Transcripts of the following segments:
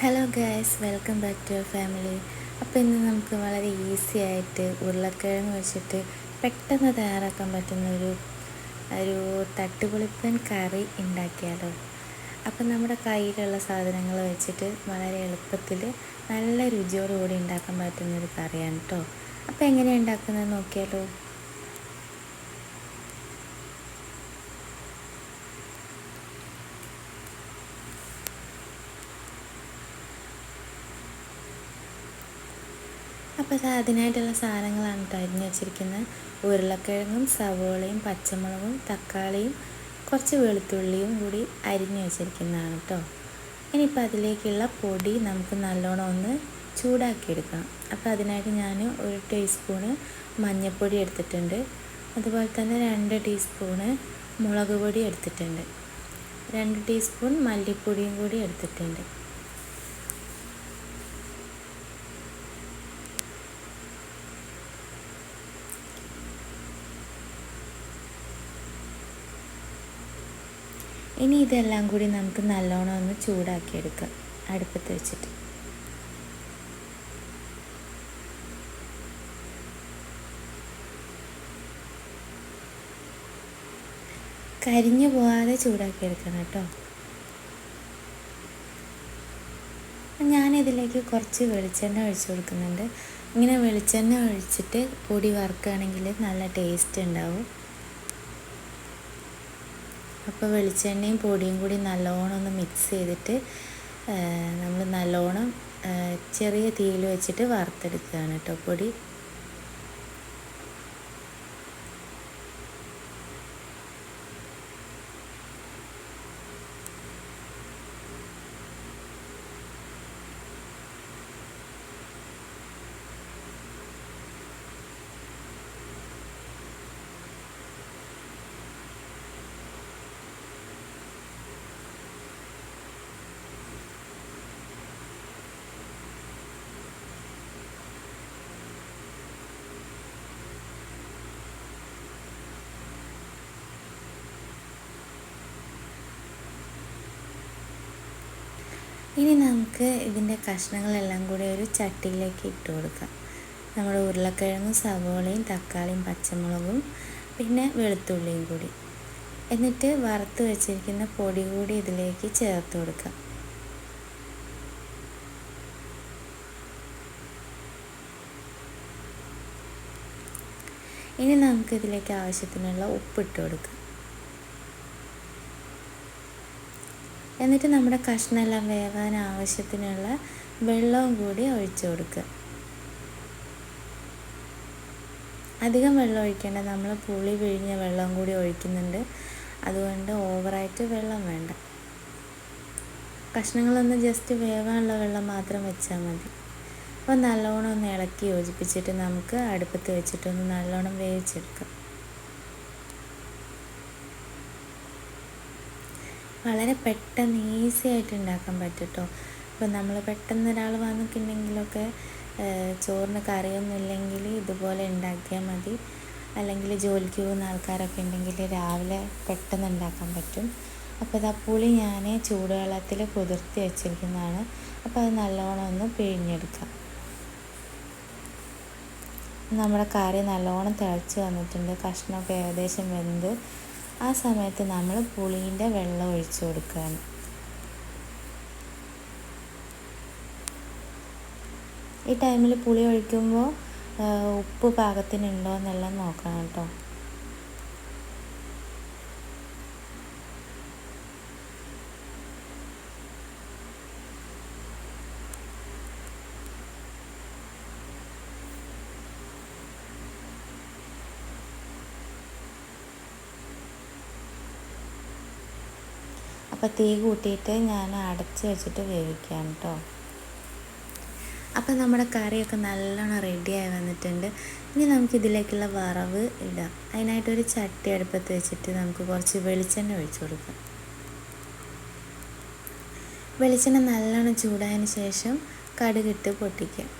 Hello guys welcome back to family അപ്പോൾ ഇന്ന് നമുക്ക് വളരെ ഈസി ആയിട്ട് ഉരുളക്കിഴങ്ങ് വെച്ചിട്ട് പെട്ടെന്ന് തയ്യാറാക്കാൻ പറ്റുന്ന ഒരു ഒരു തട്ടുപൊളിപ്പൻ കറി ഉണ്ടാക്കിയാലോ. അപ്പം നമ്മുടെ കയ്യിലുള്ള സാധനങ്ങൾ വെച്ചിട്ട് വളരെ എളുപ്പത്തിൽ നല്ല രുചിയോടുകൂടി ഉണ്ടാക്കാൻ പറ്റുന്ന ഒരു കറിയാണ് കേട്ടോ അപ്പോൾ എങ്ങനെയാണ് ഉണ്ടാക്കുന്നത് നോക്കിയാലോ. അപ്പോൾ അതിനായിട്ടുള്ള സാധനങ്ങളാണ് കേട്ടോ അരിഞ്ഞ് വെച്ചിരിക്കുന്നത്. ഉരുളക്കിഴങ്ങും സവോളയും പച്ചമുളകും തക്കാളിയും കുറച്ച് വെളുത്തുള്ളിയും കൂടി അരിഞ്ഞ് വെച്ചിരിക്കുന്നതാണ് കേട്ടോ ഇനിയിപ്പോൾ അതിലേക്കുള്ള പൊടി നമുക്ക് നല്ലോണം ഒന്ന് ചൂടാക്കിയെടുക്കണം. അപ്പോൾ അതിനായിട്ട് ഞാൻ ഒരു ടീസ്പൂണ് മഞ്ഞൾപ്പൊടി എടുത്തിട്ടുണ്ട്. അതുപോലെ തന്നെ രണ്ട് ടീസ്പൂണ് മുളക് പൊടി എടുത്തിട്ടുണ്ട്. രണ്ട് ടീസ്പൂൺ മല്ലിപ്പൊടിയും കൂടി എടുത്തിട്ടുണ്ട്. ഇനി ഇതെല്ലാം കൂടി നമുക്ക് നല്ലോണം ഒന്ന് ചൂടാക്കിയെടുക്കാം. അടുപ്പത്ത് വെച്ചിട്ട്. കരിഞ്ഞു പോകാതെ ചൂടാക്കിയെടുക്കണം കേട്ടോ. ഞാനിതിലേക്ക് കുറച്ച് വെളിച്ചെണ്ണ ഒഴിച്ച് കൊടുക്കുന്നുണ്ട്. ഇങ്ങനെ വെളിച്ചെണ്ണ ഒഴിച്ചിട്ട് പൊടി വറുക്കുകയാണെങ്കിൽ നല്ല ടേസ്റ്റ് ഉണ്ടാവും. അപ്പോൾ വെളിച്ചെണ്ണയും പൊടിയും കൂടി നല്ലോണം ഒന്ന് മിക്സ് ചെയ്തിട്ട് നമ്മൾ നല്ലോണം ചെറിയ തീയിൽ വെച്ചിട്ട് വറുത്തെടുക്കുകയാണ് കേട്ടോ പൊടി. ഇനി നമുക്ക് ഇതിന്റെ കഷ്ണങ്ങളെല്ലാം കൂടി ഒരു ചട്ടിയിലേക്ക് ഇട്ട് കൊടുക്കാം. നമ്മുടെ ഉരുളക്കിഴങ്ങും സവോളയും തക്കാളിയും പച്ചമുളകും പിന്നെ വെളുത്തുള്ളിയും കൂടി. എന്നിട്ട് വറുത്ത് വെച്ചിരിക്കുന്ന പൊടി കൂടി ഇതിലേക്ക് ചേർത്ത് കൊടുക്കാം. ഇനി നമുക്കിതിലേക്ക് ആവശ്യത്തിനുള്ള ഉപ്പിട്ട് കൊടുക്കാം. എന്നിട്ട് നമ്മുടെ കഷ്ണമെല്ലാം വേവാൻ ആവശ്യത്തിനുള്ള വെള്ളവും കൂടി ഒഴിച്ചു കൊടുക്കുക. അധികം വെള്ളം ഒഴിക്കേണ്ട നമ്മൾ പുളി പിഴിഞ്ഞ വെള്ളം കൂടി ഒഴിക്കുന്നുണ്ട്. അതുകൊണ്ട് ഓവറായിട്ട് വെള്ളം വേണ്ട. കഷ്ണങ്ങളൊന്ന് ജസ്റ്റ് വേവാനുള്ള വെള്ളം മാത്രം വെച്ചാൽ മതി. അപ്പോൾ നല്ലോണം ഒന്ന് ഇളക്കി യോജിപ്പിച്ചിട്ട് നമുക്ക് അടുപ്പത്ത് വെച്ചിട്ടൊന്ന് നല്ലോണം വേവിച്ചെടുക്കാം. വളരെ പെട്ടെന്ന് ഈസി ആയിട്ട് ഉണ്ടാക്കാൻ പറ്റും കേട്ടോ ഇപ്പം നമ്മൾ പെട്ടെന്ന് ഒരാൾ വന്നിട്ടുണ്ടെങ്കിലൊക്കെ ചോറിന് കറിയൊന്നും ഇല്ലെങ്കിൽ ഇതുപോലെ ഉണ്ടാക്കിയാൽ മതി. അല്ലെങ്കിൽ ജോലിക്ക് പോകുന്ന ആൾക്കാരൊക്കെ ഉണ്ടെങ്കിൽ രാവിലെ പെട്ടെന്ന് ഉണ്ടാക്കാൻ പറ്റും. അപ്പോൾ ഇതാ പുളി ഞാൻ ചൂടുവെള്ളത്തിൽ കുതിർത്തി വെച്ചിരിക്കുന്നതാണ്. അപ്പോൾ അത് നല്ലോണം ഒന്ന് പിഴിഞ്ഞെടുക്കാം. നമ്മുടെ കറി നല്ലോണം തിളച്ച് വന്നിട്ടുണ്ട്. കഷ്ണമൊക്കെ ഏകദേശം വെന്ത് ആ സമയത്ത് നമ്മൾ പുളീന്റെ വെള്ളം ഒഴിച്ചു കൊടുക്കുകയാണ്. ഈ ടൈമിൽ പുളി ഒഴിക്കുമ്പോൾ ഉപ്പ് പാകത്തിനുണ്ടോ എന്നെല്ലാം നോക്കണം കേട്ടോ. അപ്പോൾ തീ കൂട്ടിയിട്ട് ഞാൻ അടച്ച് വെച്ചിട്ട് വേവിക്കാം കേട്ടോ അപ്പോൾ നമ്മുടെ കറിയൊക്കെ നല്ലോണം റെഡിയായി വന്നിട്ടുണ്ട്. ഇനി നമുക്ക് ഇതിലേക്കുള്ള വറവ് ഇടാം. അതിനായിട്ടൊരു ചട്ടി അടുപ്പത്ത് വെച്ചിട്ട് നമുക്ക് കുറച്ച് വെളിച്ചെണ്ണ ഒഴിച്ചു കൊടുക്കാം. വെളിച്ചെണ്ണ നല്ലോണം ചൂടായതിന് ശേഷം കടുകിട്ട് പൊട്ടിക്കാം.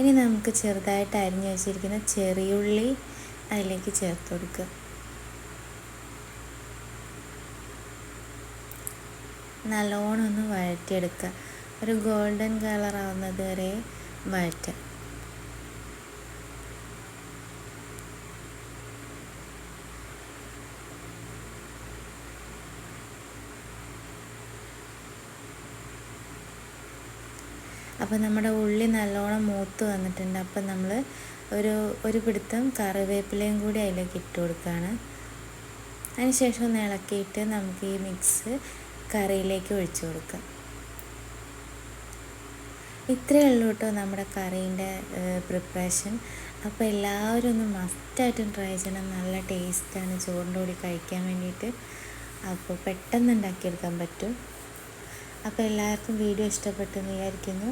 ഇനി നമുക്ക് ചെറുതായിട്ട് അരിഞ്ഞു വെച്ചിരിക്കുന്ന ചെറിയുള്ളി അതിലേക്ക് ചേർത്ത് കൊടുക്കുക. നല്ലോണം ഒന്ന് വഴറ്റിയെടുക്കുക. ഒരു ഗോൾഡൻ കളർ ആവുന്നത് വരെ വഴറ്റുക. അപ്പോൾ നമ്മുടെ ഉള്ളി നല്ലോണം മൂത്ത് വന്നിട്ടുണ്ട്. അപ്പം നമ്മൾ ഒരു ഒരു പിടുത്തം കറിവേപ്പിലയും കൂടി അതിലേക്ക് ഇട്ട് കൊടുക്കുകയാണ് അതിനുശേഷം ഒന്ന് ഇളക്കിയിട്ട് നമുക്ക് ഈ മിക്സ് കറിയിലേക്ക് ഒഴിച്ചു കൊടുക്കാം. ഇത്രയേ ഉള്ളൂ കേട്ടോ നമ്മുടെ കറീന്റെ പ്രിപ്പറേഷൻ. അപ്പോൾ എല്ലാവരും ഒന്ന് മസ്റ്റായിട്ടും ട്രൈ ചെയ്യണം. നല്ല ടേസ്റ്റാണ്. ചോറിന്റെ കൂടി കഴിക്കാൻ വേണ്ടിയിട്ട്. അപ്പോൾ പെട്ടെന്ന് ഉണ്ടാക്കിയെടുക്കാൻ പറ്റും. അപ്പോൾ എല്ലാവർക്കും വീഡിയോ ഇഷ്ടപ്പെട്ടെന്ന് വിചാരിക്കുന്നു.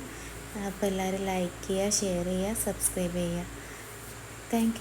അപ്പോൾ എല്ലാവരും ലൈക്ക് ചെയ്യുക ഷെയർ ചെയ്യുക സബ്സ്ക്രൈബ് ചെയ്യുക. താങ്ക്